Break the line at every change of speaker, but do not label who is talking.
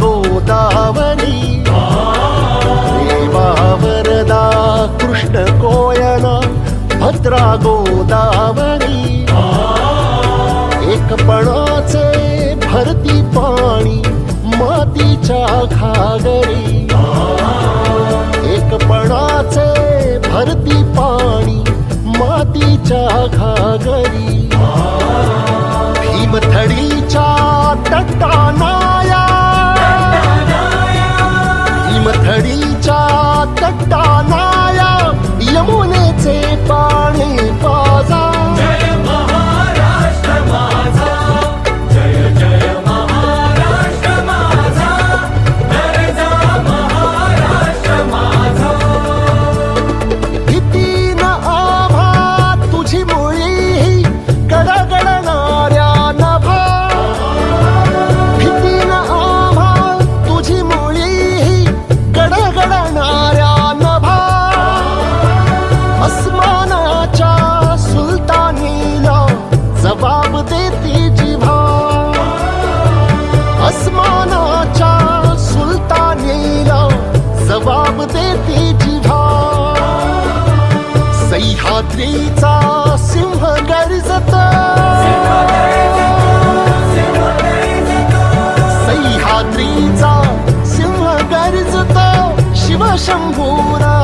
गोदावरी। रेवा वरदा कृष्ण कोयना भद्रा गोदावरी। एकपणाचे भरती पाणी मातीच्या घागरी। एकपणाचे भरती पाणी मातीच्या घागरी। भीमथडीच्या तट्टा जबाब देती जिभा सह्याद्रीचा सिंह गर्जत. सह्याद्रीचा सिंह गर्जत. शिवशंभूर.